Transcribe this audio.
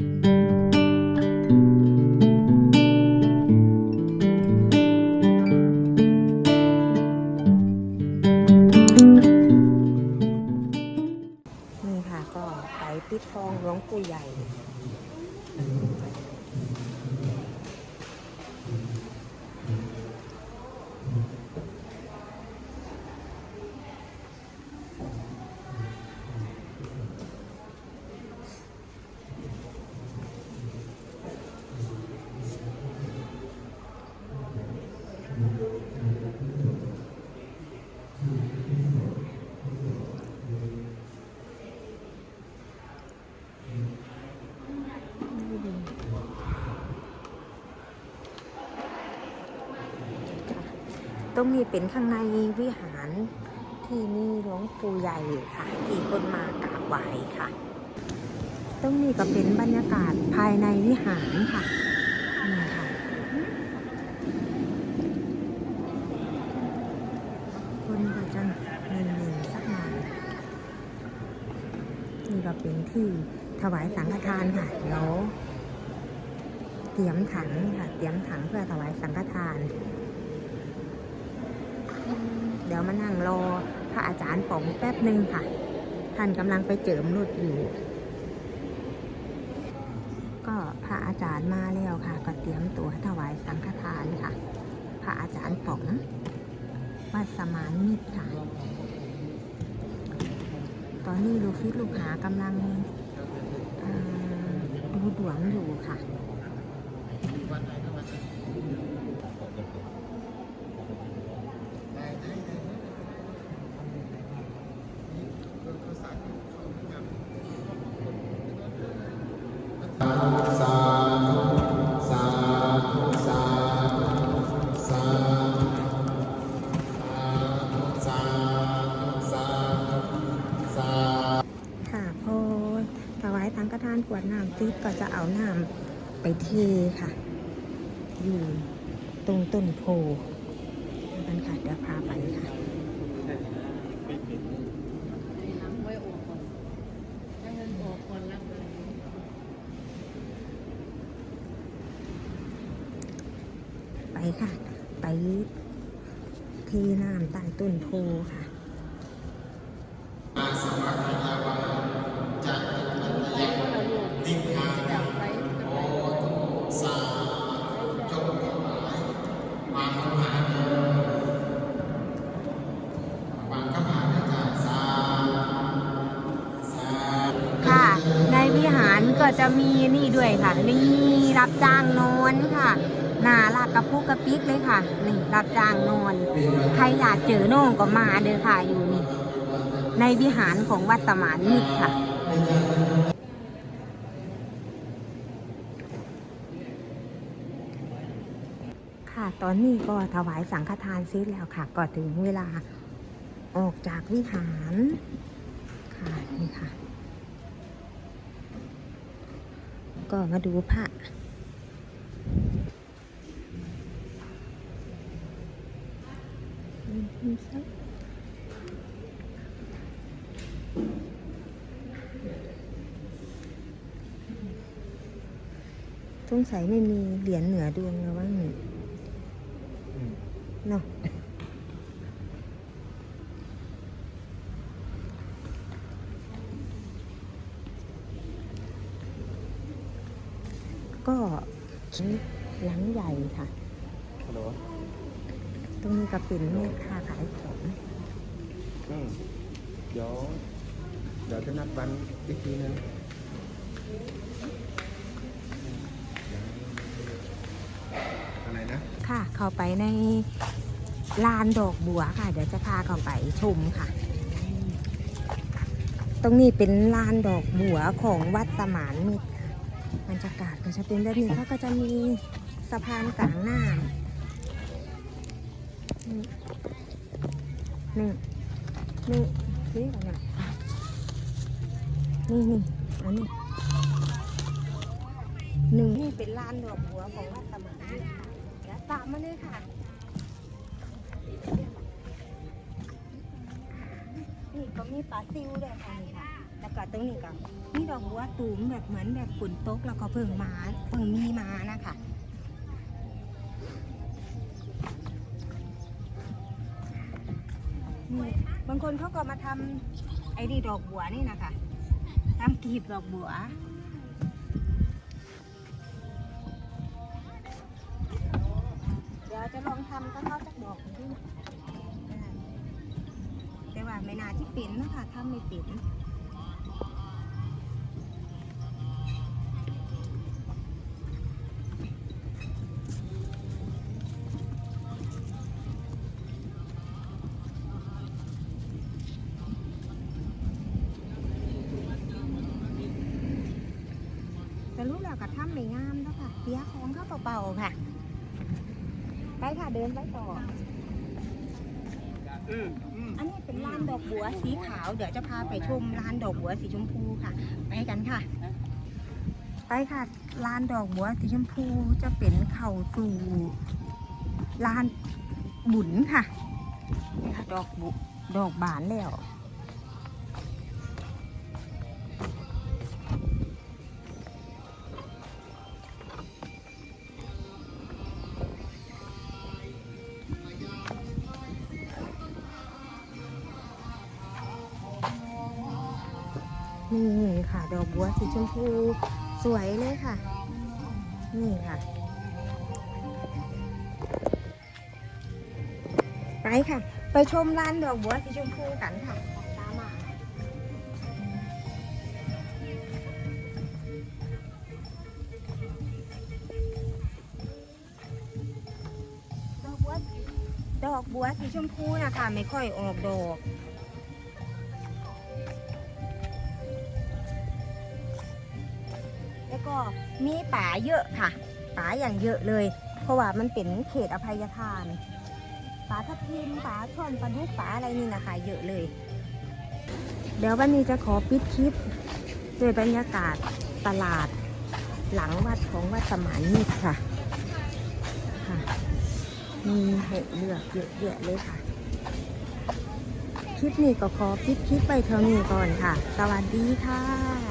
นี่ค่ะก็ไปปิดทองหลวงปู่ใหญ่ ต รงนี้เป็นข้างในวิหารที่นี่หลวงปู่ใหญ่ค่ะ ที่คนมากราบไหว้ค่ะ ตรงนี้ก็เป็นบรรยากาศภายในวิหารค่ะนี่ค่ะคนก็จะเนิ่นสักหน่อยนี่ก็เป็นที่ถวายสังฆทานค่ะเดี๋ยวเตรียมถังค่ะ เตรียมถังเพื่อถวายสังฆทาน เดี๋ยวมานั่งรอพระอาจารย์ป๋องแป๊บหนึ่งค่ะ ท่านกำลังไปเจิมรถอยู่ ก็พระอาจารย์มาแล้วค่ะ ก็เตรียมตัวถวายสังฆทานค่ะ พระอาจารย์ป๋องวัดสมานมิตรค่ะ ตอนนี้ลูกศิษย์ลูกหากำลังดูดวงอยู่ค่ะานกรวดน้ำติดก็จะเอาน้ำไปเทค่ะ อยู่ตรงต้นโพนั่นค่ะเดี๋ยวพาไปค่ะไปค่ะ ไปเทน้ำใต้ต้นโพค่ะ ค่ะ ในวิหารก็จะมีนี่ด้วยค่ะ นี่รับจ้างนอนค่ะน่ารักกระปุกกระปิกเลยค่ะ นี่รับจ้างนอน ใครอยากเจอน้องก็มาเด้อค่ะอยู่นี่ ในวิหารของวัดสมานมิตรค่ะ ค่ะ ตอนนี้ก็ถวายสังฆทานเสร็จแล้วค่ะ ก็ถึงเวลาออกจากวิหารค่ะนี่ค่ะ ก็มาดูพระสงสัยไม่มีเหรียญเหนือดวงแล้วว่าหนึ่ง เนาะก็หลังใหญ่ค่ะฮัลโหลตรงนี้ก็เป็นแม่ค้าขายของอืมเดี๋ยวเดี๋ยวจะนัดวันอีกทีนึงอะไรนะ ค่ะ เข้าไปใน ลานดอกบัวค่ะ เดี๋ยวจะพาเข้าไปชมค่ะ ตรงนี้เป็นลานดอกบัวของวัดสมานมิตรบรรยากาศก็จะเป็นแบบนี้เขาก็จะมีสะพานกลางหน้านี่ นี่นี่นี่นี่นี่อันนี้หนึ่งนี่เป็นลานดอกบัวของวัดสมานมิตรค่ะเดี๋ยวตามมาเลยค่ะ นี่ก็มีปลาซิวด้วยค่ะนี่ค่ะแล้วก็ตรงนี้ก็นี่ดอกบัวตูมแบบเหมือนแบบฝนตกแล้วก็เพิ่งมาเพิ่งมีมานะคะนี่บางคนเขาก็มาทำไอ้นี่ดอกบัวนี่นะคะทำกลีบดอกบัว เดี๋ยวจะลองทำก็เข้าจากดอกที่แต่ว่าไม่น่าที่เป็นนะคะทำไม่เป็นจะรู้แล้วก็ทำไม่งามแล้วค่ะเสียของเขาเบาๆค่ะ ไปค่ะเดินไปต่อ อืมอืมอันนี้เป็นลานดอกบัวสีขาว เดี๋ยวจะพาไปชมลานดอกบัวสีชมพูค่ะ ไปกันค่ะ ไปค่ะลานดอกบัวสีชมพูจะเป็นเข่าสู่ลานบุญค่ะนี่ค่ะ ดอกบุดอกบานแล้ว นี่ค่ะดอกบัวสีชมพูสวยเลยค่ะ นี่ค่ะ ไปค่ะ ไปชมร้านดอกบัวสีชมพูกันค่ะตามมาดอกบัวดอกบัวสีชมพูนะคะไม่ค่อยออกดอก แล้วก็มีป่าเยอะค่ะ ป่าอย่างเยอะเลย เพราะว่ามันเป็นเขตอภัยทานป่าทับทิมป่าช่อนปลาดุกป่าอะไรนี่นะคะเยอะเลย เดี๋ยววันนี้จะขอปิดคลิปด้วยบรรยากาศตลาดหลังวัดของวัดสมานมิตรค่ะค่ะ มีเห็ดเลือกเยอะแยะเลยค่ะ คลิปนี้ก็ขอปิดคลิปไปเท่านี้ก่อนค่ะ สวัสดีค่ะ